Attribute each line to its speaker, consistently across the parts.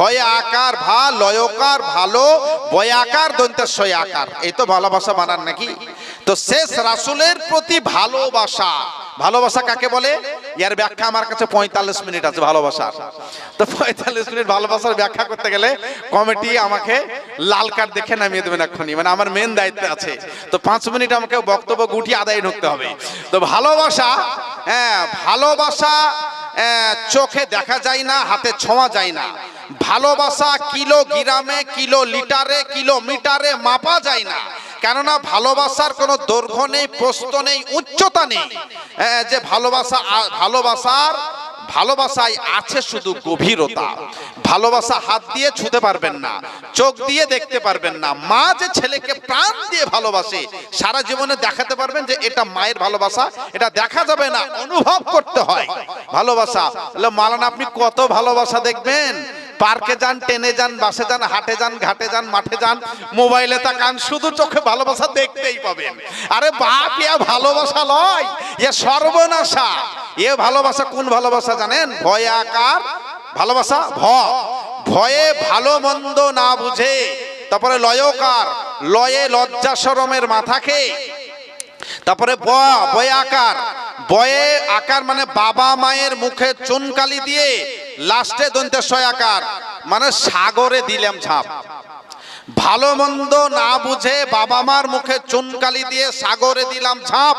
Speaker 1: ভয় আকার ভা লয়কার ভালো বয়াকার দন্তেশ্বয় আকার। এই তো ভালোবাসা বানান নাকি? তো শেষ রাসুলের প্রতি ভালোবাসা। ভালোবাসা কাকে বলে? ইয়ার ব্যাখ্যা আমার কাছে পঁয়তাল্লিশ মিনিট আছে ভালোবাসার। তো পঁয়তাল্লিশ মিনিট ভালোবাসার ব্যাখ্যা করতে গেলে কমিটি আমাকে লাল কার্ড দেখে নামিয়ে দেবেন এক্ষুনি। মানে আমার মেন দায়িত্ব আছে। তো পাঁচ মিনিট আমাকে বক্তব্য গুটি আদায় ঢুকতে হবে। তো ভালোবাসা হ্যাঁ ভালোবাসা চোখে দেখা যায় না, হাতে ছোঁয়া যায় না। ভালোবাসা কিলো গ্রামে কিলো লিটারে কিলোমিটারে মাপা যায় না। কেননা ভালোবাসার কোনো দৈর্ঘ্য নেই প্রস্ত নেই, উচ্চতা নেই। যে ভালোবাসা ভালোবাসার ভালোবাসায় আছে শুধু গভীরতা। ভালোবাসা হাত দিয়ে ছুঁতে পারবেন না, চোখ দিয়ে দেখতে পারবেন না। মা যে ছেলেকে প্রাণ দিয়ে ভালোবাসে, সারা জীবনে দেখাতে পারবেন যে এটা মায়ের ভালোবাসা, এটা দেখা যাবে না, অনুভব করতে হয়। ভালোবাসা মালানা, আপনি কত ভালোবাসা দেখবেন? পার্কে যান টেনে যান, বাসে যান, হাটে যান, ঘাটে যান, মাঠে যান, মোবাইলে তা তাকান শুধু চোখে ভালোবাসা দেখতেই পাবেন। আরে বাপ ইয়া ভালোবাসা লয় ইয়ে সর্বনাশা। এ ভালোবাসা কোন ভালোবাসা জানেন? ভয় আকার, ভালোবাসা ভ। ভয়ে ভালো মন্দ না বুঝে। তারপরে লয়কার লয়ে লজ্জা সরমের মাথাকে তারপরে বয়ে আকার। বয়ে আকার মানে বাবা মায়ের মুখে চুনকালি দিয়ে লাস্টে দন্তে আকার মানে সাগরে দিলাম ঝাঁপ। ভালো মন্দ না বুঝে বাবা মার মুখে চুনকালি দিয়ে সাগরে দিলাম ঝাঁপ।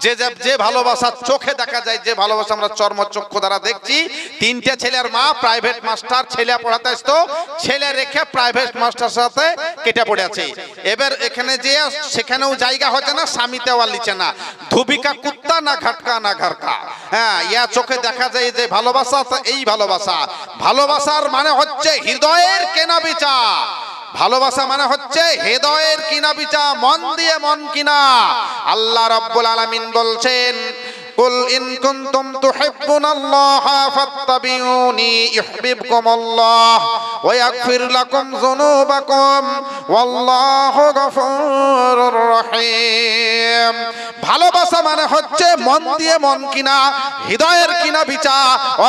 Speaker 1: যে যে- ভালোবাসা চোখে দেখা যায়, যে ভালোবাসা আমরা চর্মচক্ষু দ্বারা দেখছি, তিনটে ছেলের মা প্রাইভেট মাস্টার ছেলে পড়াতে আসতো ছেলে রেখে প্রাইভেট মাস্টার সাথে কেটে পড়ে আছে। এবার এখানে যে সেখানেও জায়গা হচ্ছে না স্বামীতেও আর লিচে না। ধুবিকা কুত্তা না ঘাটকা না ঘাটকা হ্যাঁ ইয়া চোখে দেখা যায় যে ভালোবাসা এই ভালোবাসা। ভালোবাসার মানে হচ্ছে হৃদয়ের কেনা বিচা। ভালোবাসা মানে হচ্ছে হৃদয়ের কিনা বিচা মন দিয়ে মন কিনা। আল্লাহ রব্বুল আলামিন বলছেন, কুল كنتم تحبون الله فاتبعوني يحببكم ওয়া ইয়াগফির লাকুম যুনুবাকুম, ওয়াল্লাহু গফুরুর রহিম। ভালোবাসা মানে হচ্ছে মন দিয়ে মন কিনা, হৃদয়ের কিনা বিচা,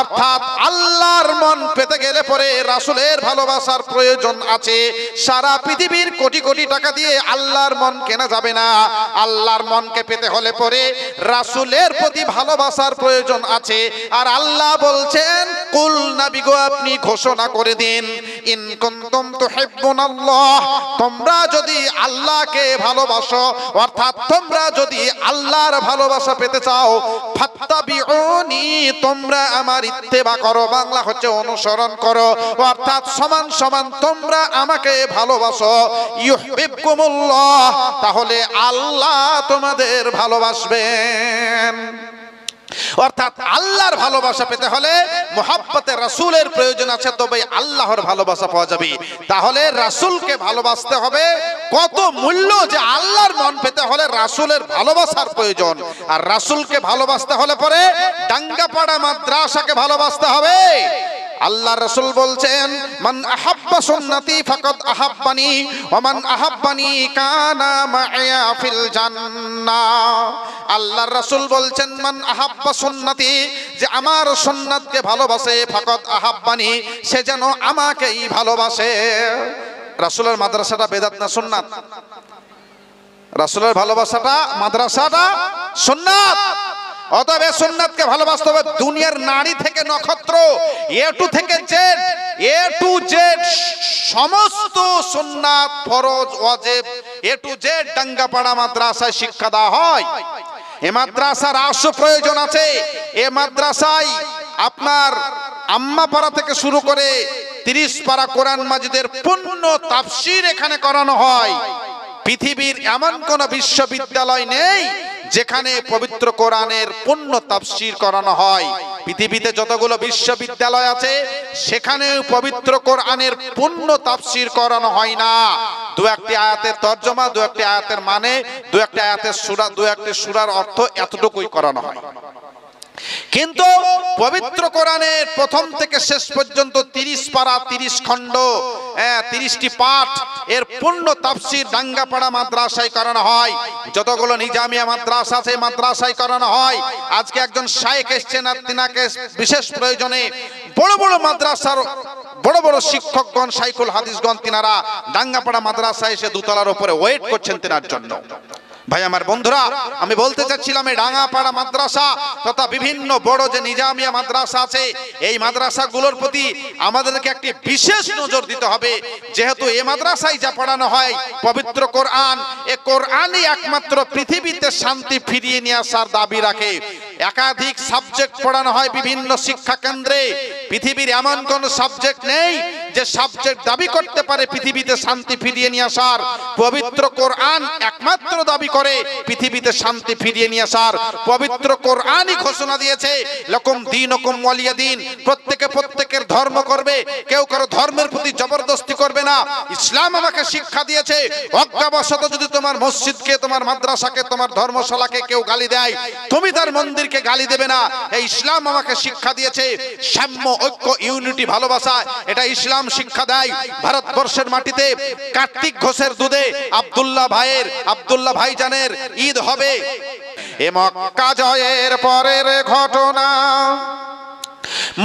Speaker 1: অর্থাৎ আল্লাহর মন পেতে গেলে পরে রাসূলের ভালোবাসার প্রয়োজন আছে। সারা পৃথিবীর কোটি কোটি টাকা দিয়ে আল্লাহর মন কেনা যাবে না। আল্লাহর মনকে পেতে হলে পরে রাসূলের প্রতি ভালোবাসার প্রয়োজন আছে। আর আল্লাহ বলছেন, কুল নাবিগো, আপনি ঘোষণা করে দিন। ইন কুনতুম তুহিব্বুনাল্লাহ, তোমরা যদি আল্লাহকে ভালোবাসো, অর্থাৎ তোমরা যদি আল্লাহর ভালোবাসা পেতে চাও, ফাত্তাবিউনি, তোমরা আমার ইত্তেবা করো, বাংলা হচ্ছে অনুসরণ করো, অর্থাৎ সমান সমান তোমরা আমাকে ভালোবাসো, ইউহিব্বুকুমুল্লাহ, তাহলে আল্লাহ তোমাদের ভালোবাসবেন। অর্থাৎ আল্লাহর ভালোবাসা পেতে হলে মোহাব্বতে রাসুলের প্রয়োজন আছে তবে আল্লাহর ভালোবাসা পাওয়া যাবে। তাহলে রাসুলকে ভালোবাসতে হবে, কত মূল্য যে আল্লাহর মন পেতে হলে রাসুলের ভালোবাসার প্রয়োজন। আর রাসুলকে ভালোবাসতে হলে পরে ডাঙ্গাপাড়া মাদ্রাসাকে ভালোবাসতে হবে। আল্লাহ রসুল বলছেন, মান আহাব্বা সুন্নতি ফাকাদ আহাব্বানি, ওয়া মান আহাব্বানি কানা মাইয়া ফিল জান্নাহ। আল্লাহর রাসূল বলছেন, মান আহাব্বা সুন্নতি, যে আমার সুন্নাতকে ভালোবাসে, ফাকাদ আহাব্বানি, সে যেন আমাকেই ভালোবাসে। রাসূলের মাদ্রাসাটা বেদাত না সুন্নাত? রাসূলের ভালোবাসাটা মাদ্রাসাটা সুন্নাত? অতএব সুন্নাতকে ভালোবাসতে হবে। দুনিয়ার নারী থেকে নক্ষত্র, এ টু থেকে জেড, এ টু জেড সমস্ত সুন্নাত ফরজ, ওয়াজিব। এ টু জেড ডাঙ্গাপাড়া মাদ্রাসায় শিক্ষা দেওয়া হয়। এ মাদ্রাসার আশু প্রয়োজন আছে। এ মাদ্রাসায় আপনার আম্মা পাড়া থেকে শুরু করে তিরিশ পাড়া কোরআন মাজিদের পূর্ণ তাফসির এখানে করানো হয়। পৃথিবীর এমন কোন বিশ্ববিদ্যালয় নেই যেখানে পবিত্র কোরআনের পূর্ণ তাফসির করানো হয়, পৃথিবীতে যতগুলো বিশ্ববিদ্যালয় আছে সেখানে পবিত্র কোরআনের পূর্ণ তাফসির করানো হয় না। দু একটি আয়াতের তর্জমা, দু একটি আয়াতের মানে দু একটি আয়াতের সুরা, দু একটি সুরার অর্থ এতটুকুই করানো হয়। কিন্তু পবিত্র কোরআনের প্রথম থেকে শেষ পর্যন্ত তিরিশ পারা, তিরিশ খণ্ড তিরিশটি পাঠ এর পূর্ণ তাফসির ডাঙ্গাপাড়া মাদ্রাসায় করানো হয়। যতগুলো নিজামিয়া মাদ্রাসা আছে, মাদ্রাসায় করানো হয়। আজকে একজন শায়েক এসছেন আর তিনাকে বিশেষ প্রয়োজনে বড় বড় মাদ্রাসার বড় বড় শিক্ষকগণ সাইকুল হাদিসগণ, তিনারা ডাঙ্গাপাড়া মাদ্রাসায় এসে দুতলার উপরে ওয়েট করছেন তেনার জন্য। ভাই, আমার বন্ধুরা, আমি বলতে চাচ্ছিলাম এই ডাঙাপাড়া মাদ্রাসা তথা বিভিন্ন বড় যে নিজামিয়া মাদ্রাসা আছে, এই মাদ্রাসাগুলোর প্রতি আমাদেরকে একটি বিশেষ নজর দিতে হবে। যেহেতু এই মাদ্রাসায় যা পড়ানো হয়, পবিত্র কোরআন, এ কোরআনই একমাত্র পৃথিবীতে শান্তি ফিরিয়ে নিয়ে আসার দাবি রাখে। একাধিক সাবজেক্ট পড়ানো হয় বিভিন্ন শিক্ষা কেন্দ্রে। পৃথিবীর এমন কোন সাবজেক্ট নেই যে সাবজেক্ট দাবি করতে পারে পৃথিবীতে শান্তি ফিরিয়ে নিয়ে আসার, পবিত্র কোরআন একমাত্র দাবি করে পৃথিবীতে শান্তি ফিরিয়ে নিয়ে আসার। পবিত্র কোরআনই ঘোষণা দিয়েছে, লকম দিন ওকম ওয়ালিয়া দিন। প্রত্যেকে প্রত্যেকের ধর্ম করবে, কেউ কারও ধর্মের প্রতি জবরদস্তি করবে না। ইসলাম আমাকে শিক্ষা দিয়েছে, অজ্ঞাবশত যদি তোমার মসজিদকে, তোমার মাদ্রাসাকে, তোমার ধর্মশালাকে কেউ গালি দেয়, তুমি তার মন্দিরকে গালি দেবে না। এই ইসলাম আমাকে শিক্ষা দিয়েছে, সাম্য, ঐক্য, ইউনিটি, ভালোবাসা, এটা ইসলাম শিক্ষা দেয়। ভারতবর্ষের মাটিতে কার্তিক ঘোষের দুধে আব্দুল্লাহ ভাইয়ের, আব্দুল্লাহ ভাইজানের ঈদ হবে। এ মক্কা জয়ের পরের ঘটনা,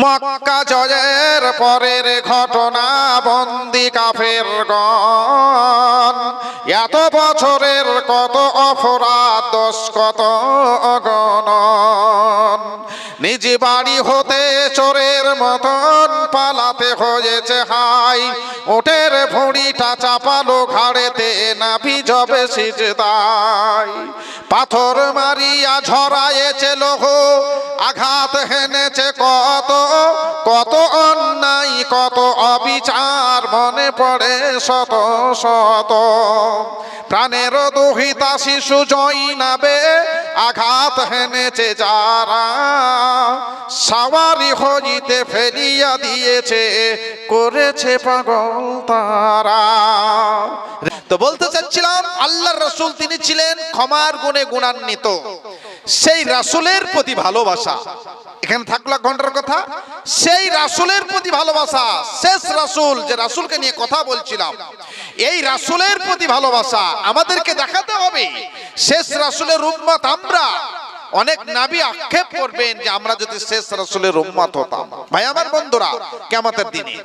Speaker 1: মক্কা জয়ের পরের ঘটনা, বন্দি কাফের গণ এত বছরের কত অপরাধ, দোষ কত অগণন। নিজ বাড়ি হতে চোরের মতন পালাতে হয়েছে, হাই। ওটের ভুঁড়িটা চাপালো ঘাড়েতে, নাভি জবে সিজদাই। পাথর মারিয়া ঝরায়েছে লোহ, আঘাত হেনেছে কত মনে পড়ে শত শত। প্রাণের দোহিতা শিশু জৈনাবে আঘাত হেনেছে যারা। সাওয়ারি হইতে ফেলিয়া দিয়েছে, করেছে পাগল তারা। তো বলতে চাচ্ছিলাম, আল্লাহর রসুল তিনি ছিলেন ক্ষমার গুণে গুণান্বিত। সেই রাসুলের প্রতি ভালোবাসা। এখানে থাকল ঘণ্টার কথা। সেই রাসুলের প্রতি ভালোবাসা, শেষ রাসুল যে রাসুলকে নিয়ে কথা বলছিলাম, এই রাসুলের প্রতি ভালোবাসা আমাদেরকে দেখাতে হবে। শেষ রাসুলের উম্মত আমরা। অনেক নাবি আক্ষেপ করবেন যে আমরা যদি শেষ রাসুলের উম্মত হতাম। ভাই, আমার বন্ধুরা কেমতের দিনে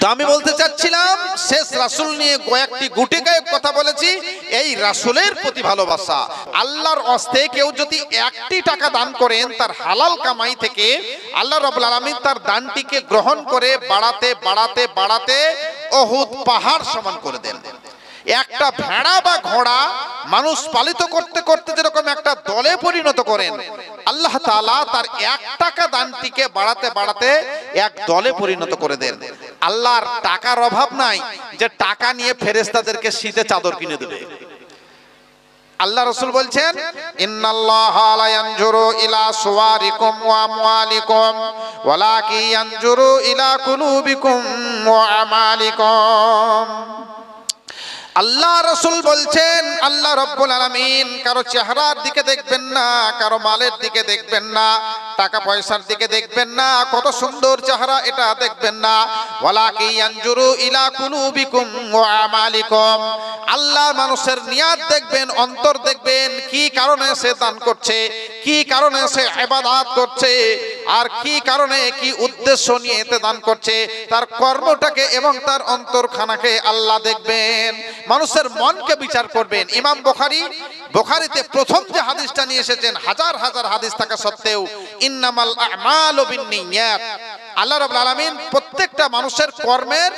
Speaker 1: তো আমি বলতে চাচ্ছিলাম, শেষ রাসুল নিয়ে কয়েকটি গুটি গায়ক কথা বলেছি, এই রাসুলের প্রতি ভালোবাসা। আল্লাহর অস্তে কেউ যদি একটি টাকা দান করেন, তার হালাল কামাই থেকে আল্লাহ রবুল আলমিন তার দানটিকে গ্রহণ করে বাড়াতে বাড়াতে বাড়াতে অহুদ পাহাড় সমান করে দেন। একটা ভেড়া বা ঘোড়া মানুষ পালিত করতে করতে যেরকম একটা দলে পরিণত করেন, আল্লাহ তাআলা তার এক টাকা দানটিকে বাড়াতে বাড়াতে এক দলে পরিণত করে দেন। আল্লাহর টাকার অভাব নাই যে টাকা নিয়ে ফেরেশতাদেরকে শীতে চাদর কিনে দেবে। আল্লাহ রসুল বলছেন ইলা আল্লাহ রসুল বলছেন, আল্লাহ রব্বুল আলামিন কারও চেহারার দিকে দেখবেন না, কারও মালের দিকে দেখবেন না, টাকা পয়সার দিকে দেখবেন না, কত সুন্দর চেহারা এটা দেখবেন না। ইলা আল্লাহ মানুষের নিয়াত দেখবেন, অন্তর দেখবেন, কি কারণে সে দান করছে, কি কারণে সে ইবাদত করছে। আর কি কারণে, কি উদ্দেশ্য নিয়ে এতে দান করছে, তার কর্মটাকে এবং তার অন্তরখানাকে আল্লাহ দেখবেন। মানুষের মনকে বিচার করবেন। ইমাম বোখারি, বোখারিতে প্রথম যে হাদিসটা নিয়ে এসেছেন, হাজার হাজার হাদিস থাকা সত্ত্বেও, ইন্নামাল আমালু বিন্নিয়াত আল্লাহ রাব্বুল আলামিন প্রত্যেকটা মানুষের কর্মের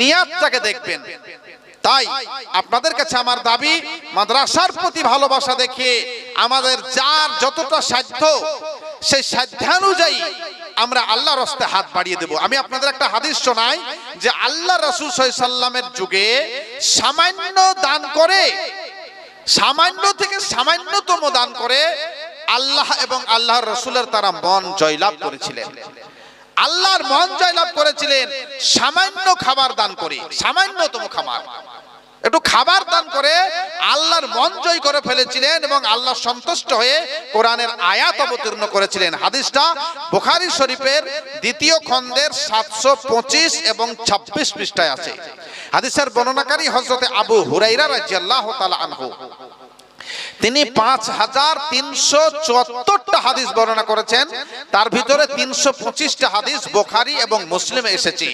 Speaker 1: নিয়াতটাকে দেখবেন। তাই আপনাদের কাছে আমার দাবি, মাদ্রাসার প্রতি ভালোবাসা দেখিয়ে আমাদের যার যতটা সাধ্য সেই সাধ্যানুযায়ী আমরা আল্লাহ রস্তে হাত বাড়িয়ে দেব। আমি আপনাদের একটা হাদিস শোনাই যে আল্লাহ রসুল সাল্লামের যুগে সামান্য দান করে, সামান্য থেকে সামান্যতম দান করে আল্লাহ এবং আল্লাহর রসুলের তারা মন জয়লাভ করেছিলেন। আল্লাহর মন জয়লাভ করেছিলেন সামান্য খাবার দান করে, সামান্যতম খাবার। একটু খাবার দান করে আল্লাহর মন জয় করে ফেলেছিলেন এবং আল্লাহ সন্তুষ্ট হয়ে কোরআনের আয়াত অবতীর্ণ করেছিলেন। হাদিসটা বুখারি শরীফের দ্বিতীয় খণ্ডের সাতশো পঁচিশ এবং ছাব্বিশ পৃষ্ঠায় আছে। হাদিসের বর্ণনাকারী হজরতে আবু হুরাইরা রাজিয়াল্লাহ তালা আনহু। তিনি পাঁচ হাজার তিনশো চুয়াত্তরটা হাদিস বর্ণনা করেছেন। তার ভিতরে তিনশো পঁচিশটা হাদিস বোখারি এবং মুসলিমে এসেছে।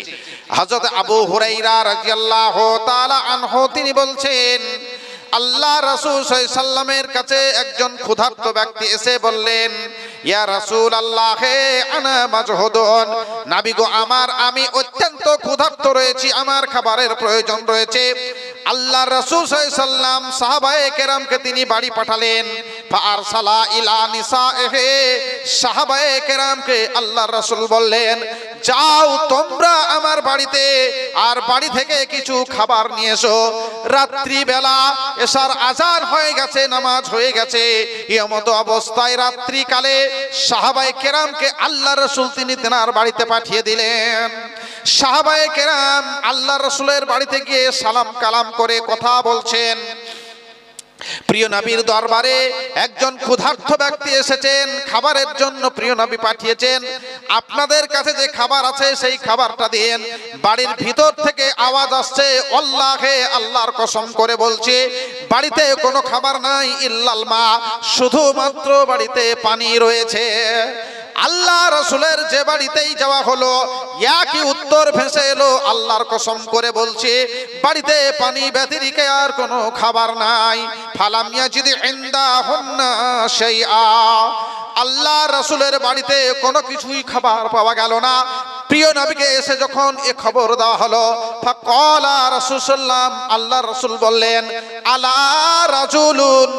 Speaker 1: হজরত আবু হুরাইরা রাজিয়াল্লাহ তাআলা আনহু, তিনি বলছেন, আল্লাহ রাসূল সাল্লামের কাছে একজন ক্ষুধার্ত ব্যক্তি এসে বললেন, ইয়া রাসূল আল্লাহ আনা মাজহুদুন। নাবি গো আমার, আমি অত্যন্ত ক্ষুধার্ত রয়েছি, আমার খাবারের প্রয়োজন রয়েছে। আল্লাহ রাসূল সাল্লাম সাহাবায়ে কেরামকে তিনি বাড়ি পাঠালেন। ইলা আল্লাহ রাসূল বললেন, যাও তোমরা আমার বাড়িতে আর বাড়ি থেকে কিছু খাবার নিয়ে এসো। রাত্রি বেলা এসার আজান হয়ে গেছে, নামাজ হয়ে গেছে। এমতো অবস্থায় রাত্রি কালে সাহাবায়ে কেরামকে আল্লাহ রসুল তিনি তেনার বাড়িতে পাঠিয়ে দিলেন। সাহাবায়ে কেরাম আল্লাহ রসুলের বাড়িতে গিয়ে সালাম কালাম করে কথা বলছেন। প্রিয় নবীর দরবারে একজন ক্ষুধার্ত ব্যক্তি এসেছেন, খাবারের জন্য প্রিয় নবী পাঠিয়েছেন। আপনাদের কাছে যে খাবার আছে সেই খাবারটা দিন বাড়ির ভিতর থেকে আওয়াজ আসছে, আল্লাহে, আল্লাহর কসম করে বলছে, বাড়িতে কোনো খাবার নাই, ইল্লাল মা, শুধুমাত্র বাড়িতে পানি রয়েছে। আল্লাহ রসুলের যে বাড়িতেই যাওয়া হলো একই উত্তর ভেসে এলো, আল্লাহর কসম করে বলছে, বাড়িতে পানি ব্যতিরিকে আর কোনো খাবার নাই। ফালামিয়া যদি এন্দা হন না সেই আ আল্লাহ রসুলের বাড়িতে কোনো কিছুই খাবার পাওয়া গেল না। প্রিয় নবীকে এসে যখন এ খবর দেওয়া হলো ফাকলা রাসূলুল্লাহ আল্লাহ রসুল বললেন, আলা রাজুলুন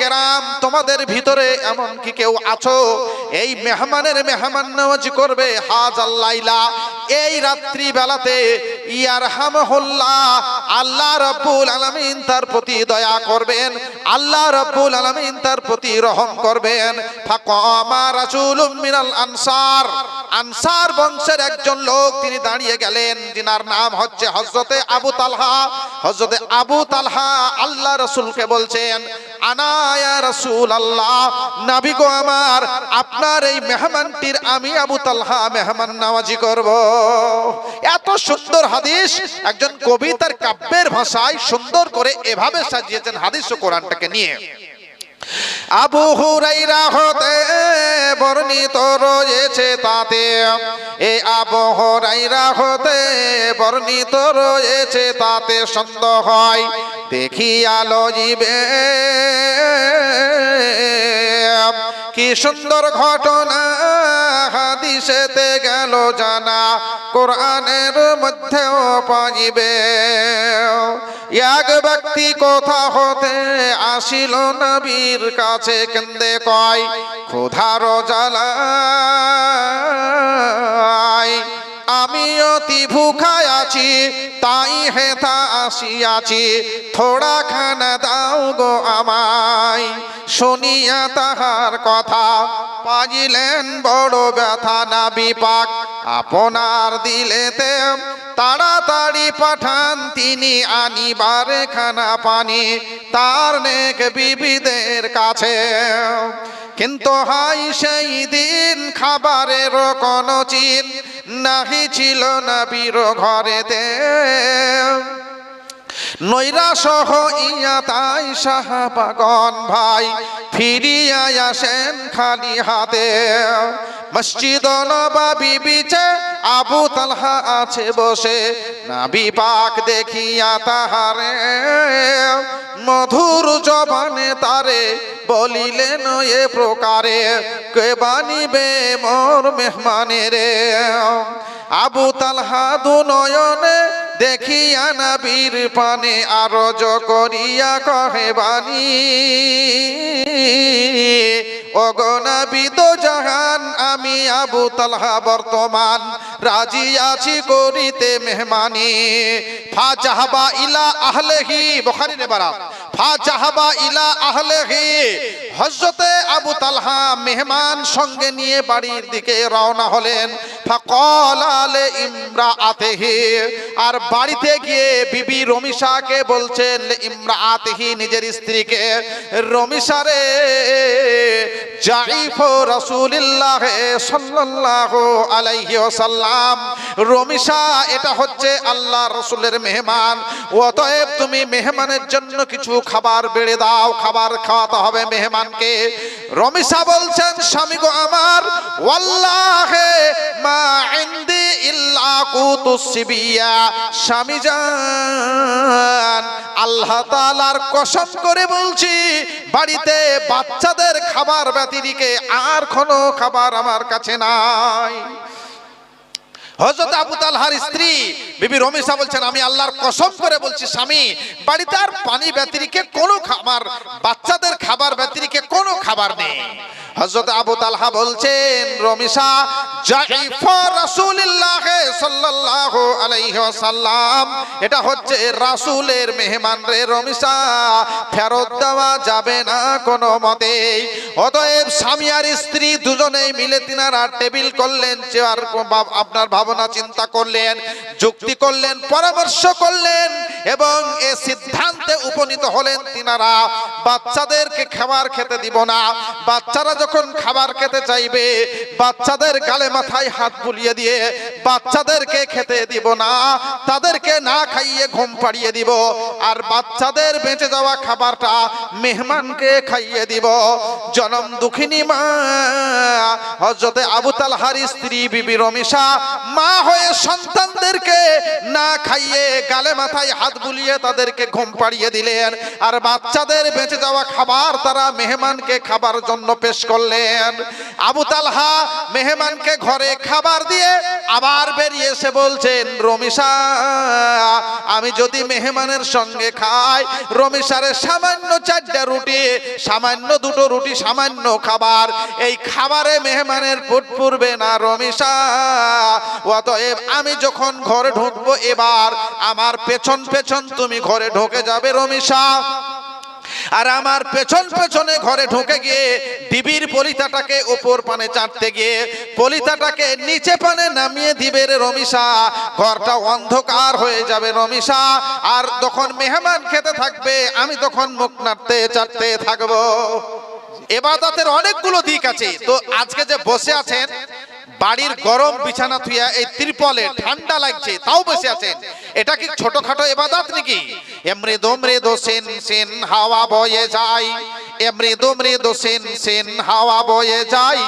Speaker 1: কেরাম, তোমাদের ভিতরে এমন কি কেউ আছো? এই মেহমানের মেহমান নওয়াজি করবে হাজাল লাইলা। এই রাত্রি বেলাতে ইয়ারহামুহুল্লাহ, আল্লাহ রাব্বুল আলামিন তার প্রতি দয়া করবেন, আল্লাহ রাব্বুল আলামিন তার প্রতি রহম করবেন। আনসার আনসার বংশের একজন লোক তিনি দাঁড়িয়ে গেলেন, যিনার নাম হচ্ছে হযরতে আবু তালহা। হযরতে আবু তালহা আল্লাহ রাসূলকে বলছেন আনায়া রাসূল আল্লাহ নবী গো আমার, আপনার এই মেহমানটির আমি আবু তালহা মেহমান নামাজি করব। এত সুন্দর হাদিস, একজন কবি তার কাব্যের ভাষায় সুন্দর করে এভাবে সাজিয়েছেন হাদিস ও কোরআনটাকে নিয়ে। আবু হুরাইরা হতে বর্ণিত রয়েছে তাতে। এ আবু হুরাইরা হতে বর্ণিত রয়েছে তাতে সন্দেহ হয়। দেখি আলো জিবে কি সুন্দর ঘটনা হাদিসেতে গেল জানা, কোরআনের মধ্যেও পাইবে। এক ব্যক্তি কোথা হতে আসিল নবীর কাছে, কেন্দে কয় ক্ষুধার জ্বালায় আমি অতি ভুখায় আছি তাই হেথা আসিয়াছি থোড়া খানা দাও গো আমায়। শুনিয়া তাহার কথা পাইলেন বড় ব্যথা না বিপাক, আপনার দিলেতে তাড়াতাড়ি পাঠান তিনি আনিবার খানা পানি, তার নেক বিবিদের কাছে। কিন্তু হাই সেই দিন খাবারের কোনো চিন নাহি ছিল না বীর ঘরেতে। নৈরাসহ ইয়া তাই সাহাবাগন ভাই, ফিরিয়া আসেন খালি হাতে। মসজিদ নবাবি বিচে আবু তালহা আছে বসে, নাবি পাক দেখিয়া তাহারে। মধুর জবানে তারে বলিলেন এ প্রকারে, কে বানিবে মোর মেহমানের? আবু তালহা দু নয়নে দেখিয়া নাবির পানে আরজ করিয়া কহে বাণী। অগনাবিদ জাহান, আমি আবু তালহা বর্তমান, রাজি আছি করিতে মেহমানি। ফা চাহবা ইলা আহলেহি বখারি রে বারা ফা চাহবা ইলা আহলেহি। হজরতে আবু তালহা মেহমান সঙ্গে নিয়ে বাড়ির দিকে রওনা হলেন। ফাকালালে ইমরাআতিহি। আর বাড়িতে গিয়ে বিবি রমিশাকে বলছেন ইমরাআতিহি নিজের স্ত্রীকে। রমিশারে জাইফ রাসূলুল্লাহ সাল্লাল্লাহু আলাইহি ওয়াসাল্লাম। রমিশা, এটা হচ্ছে আল্লাহ রসুলের মেহমান। অতএব তুমি মেহমানের জন্য কিছু খাবার বেড়ে দাও, খাবার খাওয়াতে হবে মেহমানকে। রমিশা বলছেন, স্বামী গো আমার ইল্লা স্বামী জান করে বলছি, বাড়িতে বাচ্চাদের খাবার ব্যতিরিকে আর কোনো খাবার আমার কাছে নাই। হযরত আবু তালহার স্ত্রী বিবি রমিসা বলছেন, আমি আল্লাহর কসম করে বলছি, স্বামী, বাড়িতে আর পানি ব্যতিরিকে কোনো খাবার, বাচ্চাদের খাবার ব্যতিরিকে কোনো খাবার নেই। হযরত আবু তালহা বলছেন রমিসা সাল্লাল্লাহু আলাইহি ওয়াসাল্লাম, এটা হচ্ছে রাসূলের মেহমান রে রমিসা ফেরত দেওয়া যাবে না কোনো মতেই অতএব স্বামী আর স্ত্রী দুজনেই মিলে তিনারা টেবিল করলেন, চেয়ার আপনার ভাবনা চিন্তা করলেন, যুক্তি করলেন, পরামর্শ করলেন এবং এ সিদ্ধান্তে উপনীত হলেন তিনারা, বাচ্চাদেরকে খাবার খেতে দিব না। বাচ্চারা যখন খাবার খেতে চাইবে, বাচ্চাদের গালে মাথায় হাত বুলিয়ে দিয়ে বাচ্চাদেরকে খেতে দিব না, তাদেরকে না খাইয়ে ঘুম পাড়িয়ে দিব, আর বাচ্চাদের বেঁচে যাওয়া খাবারটা মেহমানকে খাইয়ে দিব। জনম দুঃখিনী মা হজরতে আবু তালহার স্ত্রী বিবি রমিশা, মা হয়ে সন্তানদেরকে না খাইয়ে গালে মাথায় হাত বুলিয়ে তাদেরকে ঘুম পাড়িয়ে দিলেন। আর বাচ্চাদের বেঁচে যাওয়া খাবার তারা মেহমানকে খাবার জন্য পেশ করলেন। আবু তালহা মেহমানকে ঘরে খাবার দিয়ে আবার বেরিয়ে এসে বলছেন রমিশা আমি যদি মেহমানের সঙ্গে খাই রমিশারে সামান্য চারটা রুটি, সামান্য দুটো রুটি, সামান্য খাবার, এই খাবারে মেহমানের পুট পূর্বে না রমিশা অতএব আমি যখন ঘরে ঢুকবো এবার। আমার পেছন পেছন তুমি ঘরে ঢুকে যাবে রমিশা আর আমার পেছন পেছনে ঘরে ঢুকে গিয়ে ডিবির পলিতাটাকে ওপর পানে চাটতে গিয়ে পলিতাটাকে নিচে পানে নামিয়ে দিবে রে রমিশা ঘরটা অন্ধকার হয়ে যাবে রমিশা আর তখন মেহমান খেতে থাকবে, আমি তখন মুখ নাড়তে চাটতে থাকব। এবাদতের অনেকগুলো দিক আছে। তো আজকে যে বসে আছেন বাড়ির গরম বিছানা থুইয়া এই ত্রিপলে ঠান্ডা লাগছে তাও বসে আছেন। এটা কি ছোটখাটো এবাদাত নাকি? এমৃদু মৃদু সেন সেন হাওয়া বয়ে যায় এমৃদু মৃদু সেন সেন হাওয়া বয়ে যায়।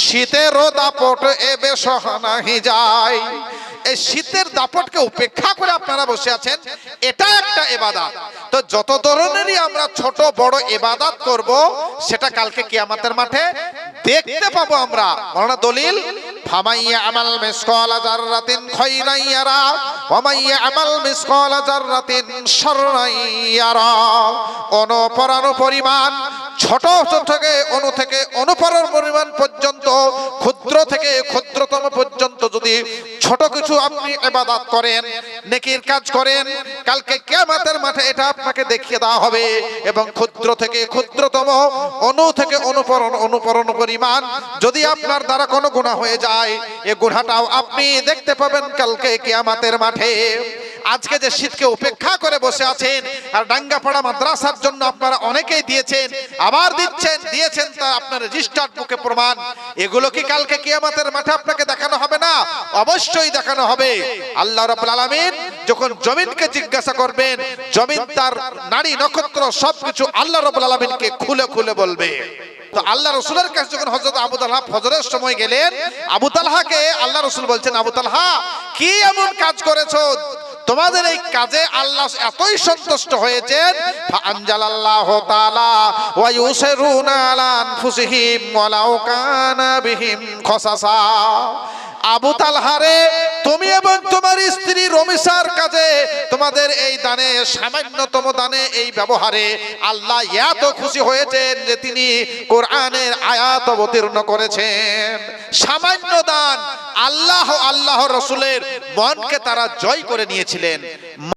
Speaker 1: শীতের দাপট এবে সহনাহি যায়। এই শীতের দাপটকে উপেক্ষা করে আপনারা বসে আছেন এটা একটা এবাদাত। তো যত ধরনেরই আমরা ছোট বড় এবাদাত করব সেটা কালকে কিয়ামতের মাঠে দেখতে পাবো আমরা। মরনা দলিল ফামাইয়া আমাল মিসকাল জাররাতিন খাইরান ইয়ারা আমাল মিসকাল জাররাতিন শাররান ইয়ারা পরিমাণ ছোট থেকে অনু থেকে অনুপরণ পরিমাণ পর্যন্ত, ক্ষুদ্র থেকে ক্ষুদ্রতম পর্যন্ত যদি ছোট কিছু আপনি এবাদাত করেন, নেকির কাজ করেন, কালকে কিয়ামতের মাঠে এটা আপনাকে দেখিয়ে দেওয়া হবে। এবং ক্ষুদ্র থেকে ক্ষুদ্রতম, অনু থেকে অনুপরণ অনুপরণ পরিমাণ যদি আপনার দ্বারা কোনো গুণা হয়ে যায় এ গুণাটাও আপনি দেখতে পাবেন কালকে কিয়ামতের মাঠে। আজকে যে শীতকে উপেক্ষা করে বসে আছেন আর ডাঙ্গাপাড়া মাদ্রাসার জন্য আপনারা অনেকেই দিয়েছেন, আবার দিচ্ছেন, দিয়েছেন তা আপনার রেজিস্টার্ড বুকে প্রমাণ। এগুলো কি কালকে কিয়ামতের মাঠে আপনাকে দেখানো হবে না? অবশ্যই দেখানো হবে। আল্লাহ রাব্বুল আলামিন যখন জমিনকে জিজ্ঞাসা করবেন, জমিন তার নারী, নক্ষত্র সবকিছু আল্লাহ রাব্বুল আলামিনকে খুলে খুলে বলবে। তো আল্লাহ রসুলের কাছে যখন হজরত আবু তালহা ফজরের সময় গেলেন, আবু তালহাকে আল্লাহ রসুল বলছেন, আবু তালহা, কি এমন কাজ করেছ? তোমাদের এই কাজে আল্লাহ এতই সন্তুষ্ট হয়েছেন, ফাআনজালাল্লাহু তাআলা ওয়া ইউসিরুনা আলা আনফুসিহিম ওয়ালাউ কানা বিহিম খসাসা। আবু তালহারে তুমি এবং তোমার স্ত্রী রমিসার কাজে তোমাদের এই দানে, সামান্যতম দানে এই ব্যবহারে আল্লাহ এত খুশি হয়েছেন যে তিনি কোরআনের আয়াত অবতীর্ণ করেছেন। সামান্য দান আল্লাহ আল্লাহ রসুলের মনকে তারা জয় করে নিয়েছিলেন